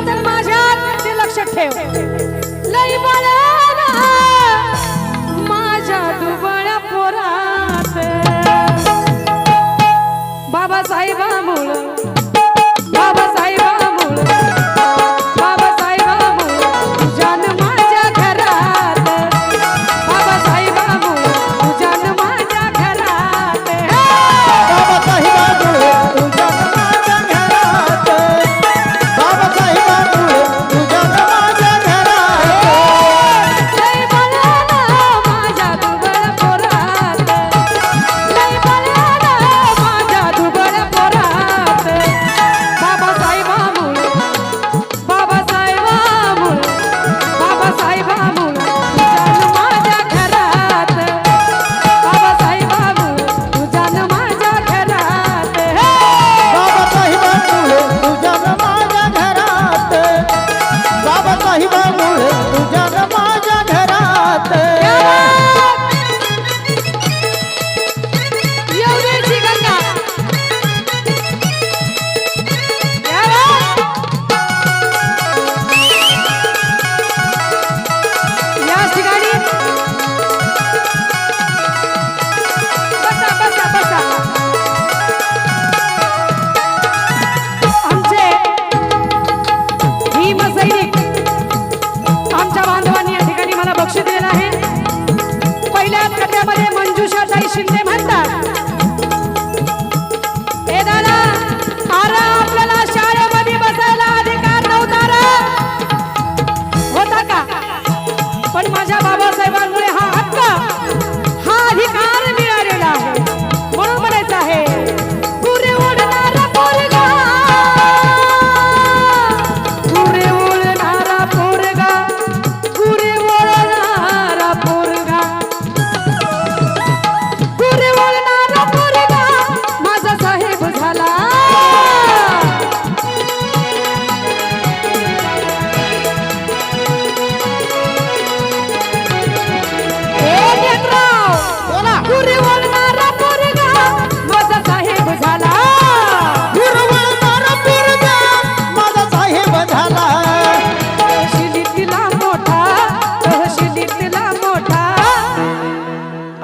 तर माझ्या ते लक्ष ठेव. लई माझ्या दुबळ्या पोरात. बाबासाहेबामुळं मध्ये मंजुषा ताई शिंदे म्हणतात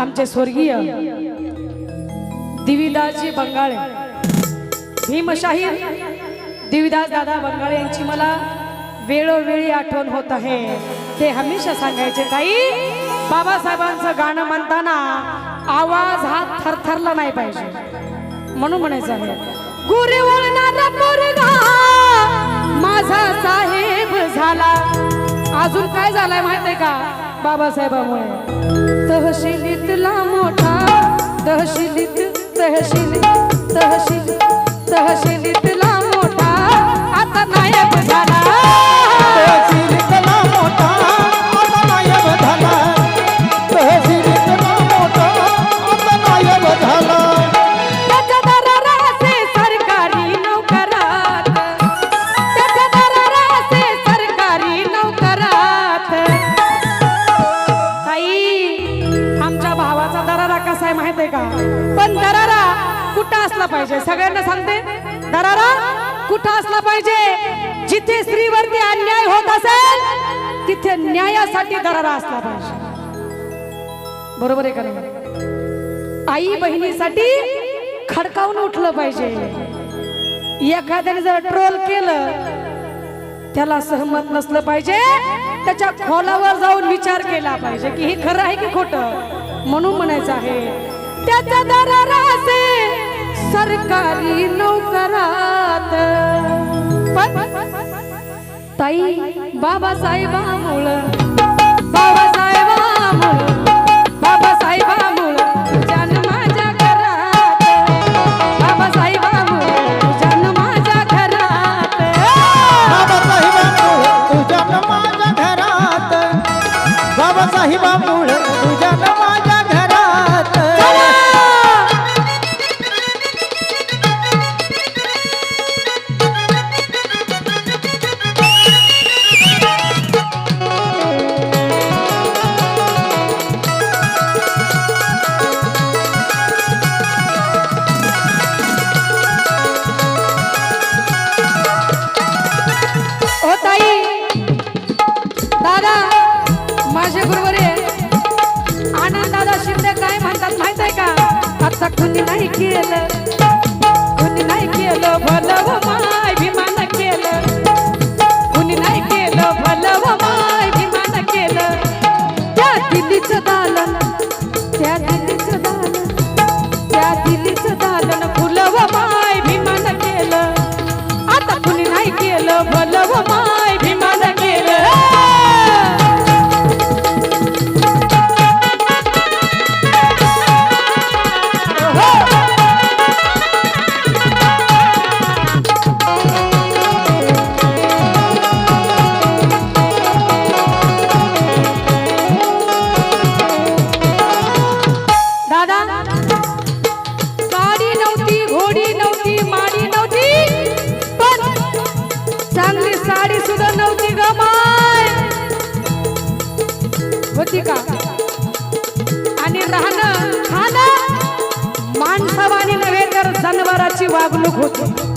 आमचे स्वर्गीय दिविदासजी बंगाळे भीमशाही दिविदास दादा बंगाळे यांची मला वेळोवेळी आठवण होत आहे. ते हमेशा सांगायचे ताई बाबासाहेबांचं गाणं म्हणताना आवाज हा थरथरला नाही पाहिजे. म्हणून म्हणायचं आहे गुरे वळणारा पोरगा माझा साहेब झाला. अजून काय झालाय माहीत आहे का? बाबासाहेबामुळे. तहसीलीतला मोठा तहसीलीत तहसील तहसील तहसीलीतला आहे माहीत आहे का? पण दरारा कुठं असला पाहिजे? सगळ्यांना सांगते. दरारा कुठं असला पाहिजे? जिथे स्त्रीवरती अन्याय होत असेल तिथे न्यायासाठी दरारा असला पाहिजे. बरोबर आहे का नाही? आई बहिणीसाठी खडकावून उठलं पाहिजे. एखाद्याने जर ट्रोल केलं त्याला सहमत नसलं पाहिजे त्याच्या खोलावर जाऊन विचार केला पाहिजे की हे खरं आहे की खोटं? म्हणून म्हणायचं आहे. त्याच्या दरारासे सरकारी नोकरात. पण ताई बाबासाहेबामुळं बाबा दादा माझे गुरुवर आनंद दादा शिंदे काय म्हणतात माहीत आहे का? आता कुणी नाही केलं कुणी नाही केलं भलं हो माय. होती का? आणि राहणं खाणं माणसावानी नव्हे तर जनावराची वागणूक होती.